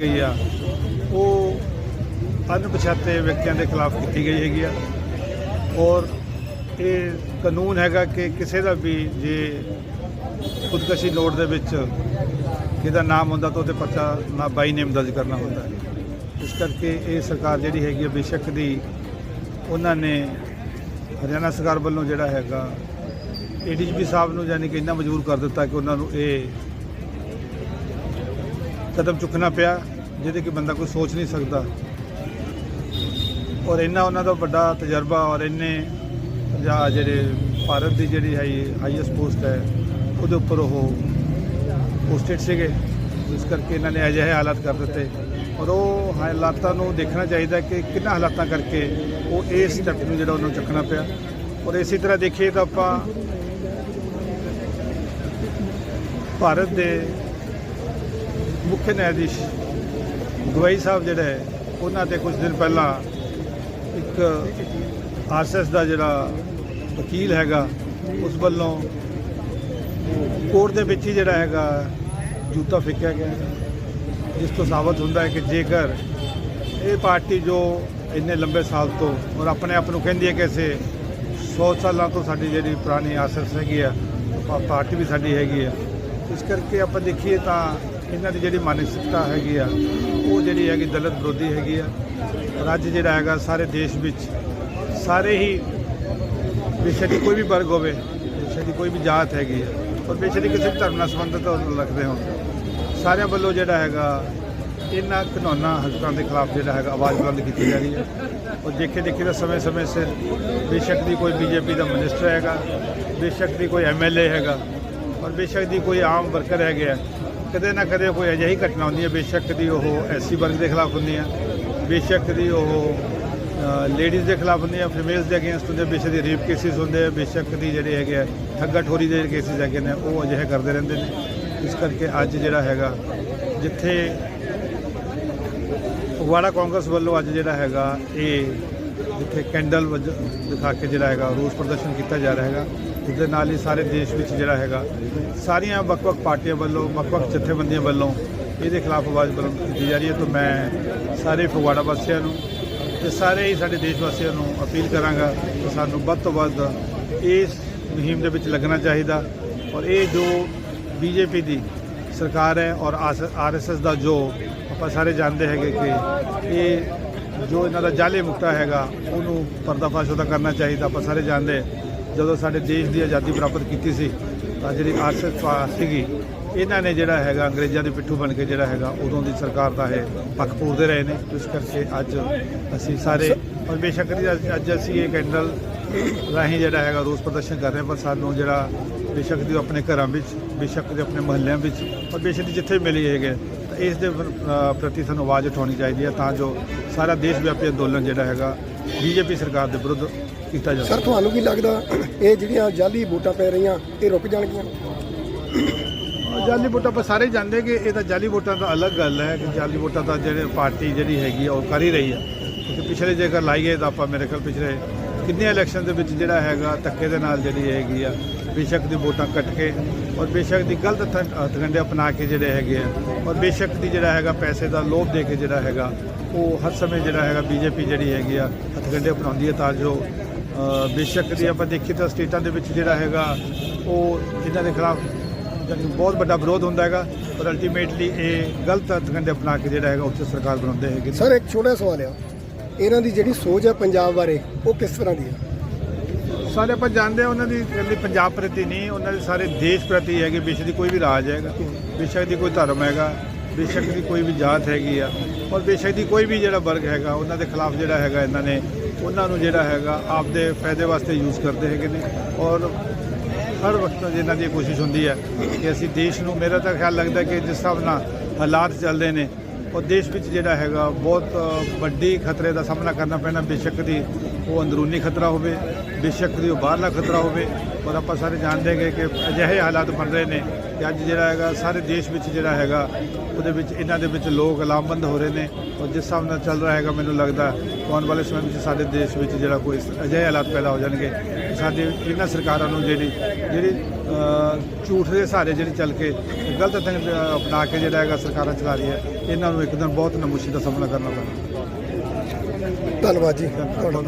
ਗਈ ਆ। ਉਹ ਅਣਪਛਾਤੇ ਵਿਅਕਤੀਆਂ ਦੇ ਖਿਲਾਫ ਕੀਤੀ ਗਈ ਹੈਗੀ ਆ। ਔਰ ਇਹ ਕਾਨੂੰਨ ਹੈਗਾ ਕਿ ਕਿਸੇ ਦਾ ਵੀ ਜੇ ਖੁਦਕਸ਼ੀ ਨੋਟ ਦੇ ਵਿੱਚ ਕਿਹਦਾ ਨਾਮ ਹੁੰਦਾ ਤਾਂ ਉਹਦੇ ਪਰਚਾ ਨਾ ਬਾਈ ਨੇਮ ਦਰਜ ਕਰਨਾ ਹੁੰਦਾ। ਇਸ ਕਰਕੇ ਇਹ ਸਰਕਾਰ ਜਿਹੜੀ ਹੈਗੀ ਆ ਬੇਸ਼ੱਕ ਦੀ ਉਹਨਾਂ ਨੇ ਹਰਿਆਣਾ ਸਰਕਾਰ ਵੱਲੋਂ ਜਿਹੜਾ ਹੈਗਾ ਏਡੀਜੀਪੀ ਸਾਹਿਬ ਨੂੰ ਯਾਨੀ ਕਿ ਇੰਨਾ ਮਜਬੂਰ ਕਰ ਦਿੱਤਾ ਕਿ ਉਹਨਾਂ ਨੂੰ ਇਹ ਕਦਮ ਚੁੱਕਣਾ ਪਿਆ, ਜਿਹਦੇ ਕਿ ਬੰਦਾ ਕੋਈ ਸੋਚ ਨਹੀਂ ਸਕਦਾ। ਔਰ ਇੰਨਾ ਉਹਨਾਂ ਦਾ ਵੱਡਾ ਤਜਰਬਾ ਔਰ ਇੰਨੇ ਜਾਂ ਜਿਹੜੇ ਭਾਰਤ ਦੀ ਜਿਹੜੀ ਹੈ ਹਾਈਐਸਟ ਪੋਸਟ ਹੈ, ਉਹਦੇ ਉੱਪਰ ਉਹ ਪੋਸਟਡ ਸੀਗੇ ਇਸ ਕਰਕੇ ਇਹਨਾਂ ਨੇ ਅਜਿਹੇ ਹਾਲਾਤ ਕਰ ਦਿੱਤੇ। ਔਰ ਉਹ ਹਾਲਾਤਾਂ ਨੂੰ ਦੇਖਣਾ ਚਾਹੀਦਾ ਕਿ ਕਿੰਨਾ ਹਾਲਾਤਾਂ ਕਰਕੇ ਉਹ ਇਸ ਸਟੈਪ ਨੂੰ ਜਿਹੜਾ ਉਹਨੂੰ ਚੱਕਣਾ ਪਿਆ। ਔਰ ਇਸੇ ਤਰ੍ਹਾਂ ਦੇਖੀਏ ਤਾਂ ਆਪਾਂ ਭਾਰਤ ਦੇ ਮੁੱਖ ਨਿਆਇਧੀਸ਼ ਗਵਾਈ ਸਾਹਿਬ ਜਿਹੜੇ ਹੈ, ਉਹਨਾਂ ਤੇ ਕੁਝ ਦਿਨ ਪਹਿਲਾਂ ਇੱਕ ਆਰਐਸਐਸ ਦਾ ਜਿਹੜਾ ਵਕੀਲ ਹੈਗਾ ਉਸ ਵੱਲੋਂ ਕੋਰਟ ਦੇ ਵਿੱਚ ਹੀ ਜਿਹੜਾ ਹੈਗਾ ਜੂਤਾ ਫੇਕਿਆ ਗਿਆ ਜਿਸ ਤੋਂ ਸਾਬਤ ਹੁੰਦਾ ਹੈ ਕਿ ਜੇਕਰ ਇਹ ਪਾਰਟੀ ਜੋ ਇੰਨੇ ਲੰਬੇ ਸਾਲ ਤੋਂ ਔਰ ਆਪਣੇ ਆਪ ਨੂੰ ਕਹਿੰਦੀ ਹੈ ਕਿ ਅਸੀਂ 100 ਸਾਲਾਂ ਤੋਂ ਸਾਡੀ ਜਿਹੜੀ ਪੁਰਾਣੀ ਆਸਸ ਹੈਗੀ ਆ ਪਾਰਟੀ ਵੀ ਸਾਡੀ ਹੈਗੀ ਆ ਇਸ ਕਰਕੇ ਆਪਾਂ ਦੇਖੀਏ ਤਾਂ ਇਹਨਾਂ ਦੀ ਜਿਹੜੀ ਮਾਨਸਿਕਤਾ ਹੈਗੀ ਆ, ਉਹ ਜਿਹੜੀ ਹੈਗੀ ਦਲਿਤ ਵਿਰੋਧੀ ਹੈਗੀ ਆ ਔਰ ਅੱਜ ਜਿਹੜਾ ਹੈਗਾ ਸਾਰੇ ਦੇਸ਼ ਵਿੱਚ, ਸਾਰੇ ਹੀ ਵਿਸ਼ੇ ਦੀ ਕੋਈ ਵੀ ਵਰਗ ਹੋਵੇ ਵਿਸ਼ੇ ਦੀ ਕੋਈ ਵੀ ਜਾਤ ਹੈਗੀ ਆ, ਔਰ ਵਿਸ਼ੇ ਦੀ ਕਿਸੇ ਵੀ ਧਰਮ ਨਾਲ ਸੰਬੰਧਿਤ ਰੱਖਦੇ ਹੋਣ। ਸਾਰਿਆਂ ਵੱਲੋਂ ਜਿਹੜਾ ਹੈਗਾ, ਇਹਨਾਂ ਘਿਨੌਣਾ ਹਰਕਤਾਂ ਦੇ ਖਿਲਾਫ ਜਿਹੜਾ ਹੈਗਾ ਆਵਾਜ਼ ਬੁਲੰਦ ਕੀਤੀ ਜਾ ਰਹੀ ਹੈ ਔਰ ਦੇਖੇ ਦੇਖੇ ਤਾਂ ਸਮੇਂ-ਸਮੇਂ ਸਿਰ ਬੇਸ਼ੱਕ ਦੀ ਕੋਈ ਬੀਜੇਪੀ ਦਾ ਮਿਨਿਸਟਰ ਹੈਗਾ, ਬੇਸ਼ੱਕ ਦੀ ਕੋਈ ਐਮਐਲਏ ਹੈਗਾ, ਔਰ ਬੇਸ਼ੱਕ ਦੀ ਕੋਈ ਆਮ ਵਰਕਰ ਹੈਗਾ ਕਦੇ ਨਾ ਕਦੇ ਕੋਈ ਅਜਿਹੀ ਘਟਨਾ ਹੁੰਦੀ ਹੈ, ਬੇਸ਼ੱਕ ਦੀ ਉਹ ਐਸਸੀ ਵਰਗ ਦੇ ਖਿਲਾਫ ਹੁੰਦੀ ਹੈ, ਬੇਸ਼ੱਕ ਦੀ ਉਹ ਲੇਡੀਜ਼ ਦੇ ਖਿਲਾਫ ਹੁੰਦੀ ਹੈ ਫੀਮੇਲਸ ਦੇ ਅਗੇਂਸਟ ਹੁੰਦੇ, ਬੇਸ਼ੱਕ ਦੀ ਰੇਪ ਕੇਸਿਸ ਹੁੰਦੇ ਆ ਬੇਸ਼ੱਕ ਦੀ ਜਿਹੜੇ ਹੈਗੇ ਆ, ਠੱਗਾ ਠੋਰੀ ਦੇ ਕੇਸਿਸ ਹੈਗੇ ਨੇ, ਉਹ ਅਜਿਹੇ ਕਰਦੇ ਰਹਿੰਦੇ ਨੇ। ਇਸ ਕਰਕੇ ਅੱਜ ਜਿਹੜਾ ਹੈਗਾ, ਜਿੱਥੇ ਫਗਵਾੜਾ ਕਾਂਗਰਸ ਵੱਲੋਂ ਅੱਜ ਜਿਹੜਾ ਹੈਗਾ, ਇਹ ਜਿੱਥੇ ਕੈਂਡਲ ਵਜ- ਦਿਖਾ ਕੇ ਜਿਹੜਾ ਹੈਗਾ, ਰੋਸ ਪ੍ਰਦਰਸ਼ਨ ਕੀਤਾ ਜਾ ਰਿਹਾ ਹੈਗਾ ਇਸ ਦੇ ਨਾਲ ਹੀ ਸਾਰੇ ਦੇਸ਼ ਵਿੱਚ ਜਿਹੜਾ ਹੈਗਾ, ਸਾਰੀਆਂ ਵੱਖ-ਵੱਖ ਪਾਰਟੀਆਂ ਵੱਲੋਂ, ਵੱਖ-ਵੱਖ ਜਥੇਬੰਦੀਆਂ ਵੱਲੋਂ ਇਹਦੇ ਖਿਲਾਫ ਆਵਾਜ਼ ਬੁਲੰਦ ਕੀਤੀ ਜਾ ਰਹੀ ਹੈ। ਤਾਂ ਮੈਂ ਸਾਰੇ ਫਗਵਾੜਾ ਵਾਸੀਆਂ ਨੂੰ ਤੇ ਸਾਰੇ ਹੀ ਸਾਡੇ ਦੇਸ਼ ਵਾਸੀਆਂ ਨੂੰ ਅਪੀਲ ਕਰਾਂਗਾ ਕਿ ਸਾਨੂੰ ਵੱਧ ਤੋਂ ਵੱਧ ਇਸ ਮੁਹਿੰਮ ਦੇ ਵਿੱਚ ਲੱਗਣਾ ਚਾਹੀਦਾ ਔਰ ਇਹ ਜੋ ਬੀਜੇਪੀ ਦੀ ਸਰਕਾਰ ਹੈ ਔਰ ਆਰਐਸਐਸ ਦਾ ਜੋ ਆਪਾਂ ਸਾਰੇ ਜਾਣਦੇ ਹੈਗੇ ਕਿ ਇਹ ਜੋ ਇਹਨਾਂ ਦਾ ਜਾਲੇ ਮੁਕਤਾ ਹੈਗਾ, ਉਹਨੂੰ ਪਰਦਾਫਾਸ਼ ਉਹਦਾ ਕਰਨਾ ਚਾਹੀਦਾ। ਆਪਾਂ ਸਾਰੇ ਜਾਣਦੇ ਜਦੋਂ ਸਾਡੇ ਦੇਸ਼ ਦੀ ਆਜ਼ਾਦੀ ਪ੍ਰਾਪਤ ਕੀਤੀ ਸੀ, ਤਾਂ ਜਿਹੜੀ ਆਰਐਸਐਸ ਸੀਗੀ, ਇਹਨਾਂ ਨੇ ਜਿਹੜਾ ਹੈਗਾ, ਅੰਗਰੇਜ਼ਾਂ ਦੇ ਪਿੱਠੂ ਬਣ ਕੇ ਜਿਹੜਾ ਹੈਗਾ, ਉਦੋਂ ਦੀ ਸਰਕਾਰ ਦਾ ਇਹ ਪੱਖ ਪੂਰਦੇ ਰਹੇ ਨੇ। ਇਸ ਕਰਕੇ ਅੱਜ ਅਸੀਂ ਸਾਰੇ ਔਰ ਬੇਸ਼ੱਕ ਅੱਜ- ਅਸੀਂ ਇਹ ਕੈਂਡਲ ਰਾਹੀਂ ਜਿਹੜਾ ਹੈਗਾ, ਰੋਸ ਪ੍ਰਦਰਸ਼ਨ ਕਰ ਰਹੇ ਪਰ ਸਾਨੂੰ ਜਿਹੜਾ ਬੇਸ਼ੱਕ ਦੀ ਆਪਣੇ ਘਰਾਂ ਵਿੱਚ, ਬੇਸ਼ੱਕ ਦੇ ਆਪਣੇ ਮਹੱਲਿਆਂ ਵਿੱਚ ਔਰ ਬੇਸ਼ੱਕ ਦੀ ਜਿੱਥੇ ਮਿਲੇ ਹੈਗੇ ਇਸ ਦੇ ਪ੍ਰਤੀ ਸਾਨੂੰ ਆਵਾਜ਼ ਉਠਾਉਣੀ ਚਾਹੀਦੀ ਹੈ ਤਾਂ ਜੋ ਸਾਰਾ ਦੇਸ਼ ਵਿਆਪੀ ਅੰਦੋਲਨ ਜਿਹੜਾ ਹੈਗਾ ਬੀਜੇਪੀ ਸਰਕਾਰ ਦੇ ਵਿਰੁੱਧ ਕੀਤਾ ਜਾ ਸਰ ਤੁਹਾਨੂੰ ਕੀ ਲੱਗਦਾ ਇਹ ਜਿਹੜੀਆਂ ਜਾਲੀ ਵੋਟਾਂ ਪੈ ਰਹੀਆਂ ਇਹ ਰੁਕ ਜਾਣਗੀਆਂ? ਜਾਲੀ ਵੋਟਾਂ ਆਪਾਂ ਸਾਰੇ ਜਾਣਦੇ ਕਿ ਇਹ ਤਾਂ ਜਾਲੀ ਵੋਟਾਂ ਦਾ ਅਲੱਗ ਗੱਲ ਹੈ ਕਿ ਜਾਲੀ ਵੋਟਾਂ ਤਾਂ ਜਿਹੜੇ ਪਾਰਟੀ ਜਿਹੜੀ ਹੈਗੀ ਆ ਉਹ ਕਰ ਹੀ ਰਹੀ ਹੈ। ਕਿਉਂਕਿ ਪਿਛਲੇ ਜੇਕਰ ਲਾਈਏ ਤਾਂ ਆਪਾਂ ਮੇਰੇ ਖਿਆਲ ਪਿਛਲੇ ਕਿੰਨੇ ਇਲੈਕਸ਼ਨ ਦੇ ਵਿੱਚ ਜਿਹੜਾ ਹੈਗਾ ਧੱਕੇ ਦੇ ਨਾਲ ਜਿਹੜੀ ਹੈਗੀ ਆ, ਬੇਸ਼ੱਕ ਦੀ ਵੋਟਾਂ ਕੱਟ ਕੇ ਔਰ ਬੇਸ਼ੱਕ ਦੀ ਗਲਤ ਹਥ- ਹਥਕੰਡੇ ਅਪਣਾ ਕੇ ਜਿਹੜੇ ਹੈਗੇ ਆ, ਔਰ ਬੇਸ਼ੱਕ ਦੀ ਜਿਹੜਾ ਹੈਗਾ ਪੈਸੇ ਦਾ ਲੋਭ ਦੇ ਕੇ ਜਿਹੜਾ ਹੈਗਾ, ਉਹ ਹਰ ਸਮੇਂ ਜਿਹੜਾ ਹੈਗਾ ਬੀਜੇਪੀ ਜਿਹੜੀ ਹੈਗੀ ਆ ਹਥਕੰਡੇ ਅਪਣਾਉਂਦੀ ਹੈ ਤਾਂ ਜੋ ਬੇਸ਼ੱਕ ਦੀ ਆਪਾਂ ਦੇਖੀਏ ਤਾਂ ਸਟੇਟਾਂ ਦੇ ਵਿੱਚ ਜਿਹੜਾ ਹੈਗਾ, ਉਹ ਇਹਨਾਂ ਦੇ ਖਿਲਾਫ ਬਹੁਤ ਵੱਡਾ ਵਿਰੋਧ ਹੁੰਦਾ ਹੈਗਾ, ਪਰ ਅਲਟੀਮੇਟਲੀ ਇਹ ਗਲਤ ਹਥਕੰਡੇ ਅਪਣਾ ਕੇ ਜਿਹੜਾ ਹੈਗਾ ਉੱਥੇ ਸਰਕਾਰ ਬਣਾਉਂਦੇ ਹੈਗੇ ਸਰ, ਇੱਕ ਛੋਟਾ ਸਵਾਲ ਆ। ਇਹਨਾਂ ਦੀ ਜਿਹੜੀ ਸੋਚ ਹੈ ਪੰਜਾਬ ਬਾਰੇ, ਉਹ ਕਿਸ ਤਰ੍ਹਾਂ ਦੀ ਹੈ ਸਾਰੇ ਆਪਾਂ ਜਾਣਦੇ ਆ ਉਹਨਾਂ ਦੀ ਇਕੱਲੀ ਪੰਜਾਬ ਪ੍ਰਤੀ ਨਹੀਂ, ਉਹਨਾਂ ਦੇ ਸਾਰੇ ਦੇਸ਼ ਪ੍ਰਤੀ ਹੈਗੇ ਬੇਸ਼ੱਕ ਦੀ ਕੋਈ ਵੀ ਰਾਜ ਹੈਗਾ ਬੇਸ਼ੱਕ ਦੀ ਕੋਈ ਧਰਮ ਹੈਗਾ ਬੇਸ਼ੱਕ ਦੀ ਕੋਈ ਵੀ ਜਾਤ ਹੈਗੀ ਆ, ਔਰ ਬੇਸ਼ੱਕ ਦੀ ਕੋਈ ਵੀ ਜਿਹੜਾ ਵਰਗ ਹੈਗਾ, ਉਹਨਾਂ ਦੇ ਖਿਲਾਫ ਜਿਹੜਾ ਹੈਗਾ ਇਹਨਾਂ ਨੇ, ਉਹਨਾਂ ਨੂੰ ਜਿਹੜਾ ਹੈਗਾ ਆਪਦੇ ਫਾਇਦੇ ਵਾਸਤੇ ਯੂਜ਼ ਕਰਦੇ ਹੈਗੇ ਨੇ, ਔਰ ਹਰ ਵਕਤ ਇਹਨਾਂ ਦੀ ਕੋਸ਼ਿਸ਼ ਹੁੰਦੀ ਹੈ ਕਿ ਅਸੀਂ ਦੇਸ਼ ਨੂੰ, ਮੇਰਾ ਤਾਂ ਖਿਆਲ ਲੱਗਦਾ ਕਿ ਜਿਸ ਹਿਸਾਬ ਨਾਲ ਹਾਲਾਤ ਚੱਲਦੇ ਨੇ ਔਰ ਦੇਸ਼ ਵਿੱਚ ਜਿਹੜਾ ਹੈਗਾ, ਬਹੁਤ ਵੱਡੀ ਖਤਰੇ ਦਾ ਸਾਹਮਣਾ ਕਰਨਾ ਪੈਣਾ। ਬੇਸ਼ੱਕ ਦੀ ਉਹ ਅੰਦਰੂਨੀ ਖਤਰਾ ਹੋਵੇ, ਬੇਸ਼ੱਕ ਦੀ ਉਹ ਬਾਹਰਲਾ ਖਤਰਾ ਹੋਵੇ। ਔਰ ਆਪਾਂ ਸਾਰੇ ਜਾਣਦੇ ਹੈਗੇ ਕਿ ਅਜਿਹੇ ਹਾਲਾਤ ਬਣ ਰਹੇ ਨੇ ਕਿ ਅੱਜ ਜਿਹੜਾ ਹੈਗਾ ਸਾਰੇ ਦੇਸ਼ ਵਿੱਚ ਜਿਹੜਾ ਹੈਗਾ ਉਹਦੇ ਵਿੱਚ ਇਹਨਾਂ ਦੇ ਵਿੱਚ ਲੋਕ ਲਾਮਬੰਦ ਹੋ ਰਹੇ ਨੇ ਔਰ ਜਿਸ ਹਿਸਾਬ ਨਾਲ ਚੱਲ ਰਿਹਾ ਹੈਗਾ ਮੈਨੂੰ ਲੱਗਦਾ ਆਉਣ ਵਾਲੇ ਸਮੇਂ ਵਿੱਚ ਸਾਡੇ ਦੇਸ਼ ਵਿੱਚ ਜਿਹੜਾ ਕੋਈ ਅਜਿਹੇ ਹਾਲਾਤ ਪੈਦਾ ਹੋ ਜਾਣਗੇ। ਸਾਡੇ ਇਹਨਾਂ ਸਰਕਾਰਾਂ ਨੂੰ ਜਿਹੜੀ ਜਿਹੜੀ ਝੂਠ ਦੇ ਸਹਾਰੇ ਜਿਹੜੀ ਚੱਲ ਕੇ ਗਲਤ ਥਿੰਗ ਅਪਣਾ ਕੇ ਜਿਹੜਾ ਹੈਗਾ ਸਰਕਾਰਾਂ ਚਲਾ ਰਹੀ ਹੈ ਇਹਨਾਂ ਨੂੰ ਇੱਕ ਦਿਨ ਬਹੁਤ ਨਮੂਸ਼ੀ ਦਾ ਸਾਹਮਣਾ ਕਰਨਾ ਪੈਣਾ। ਧੰਨਵਾਦ ਜੀ। ਤੁਹਾਡਾ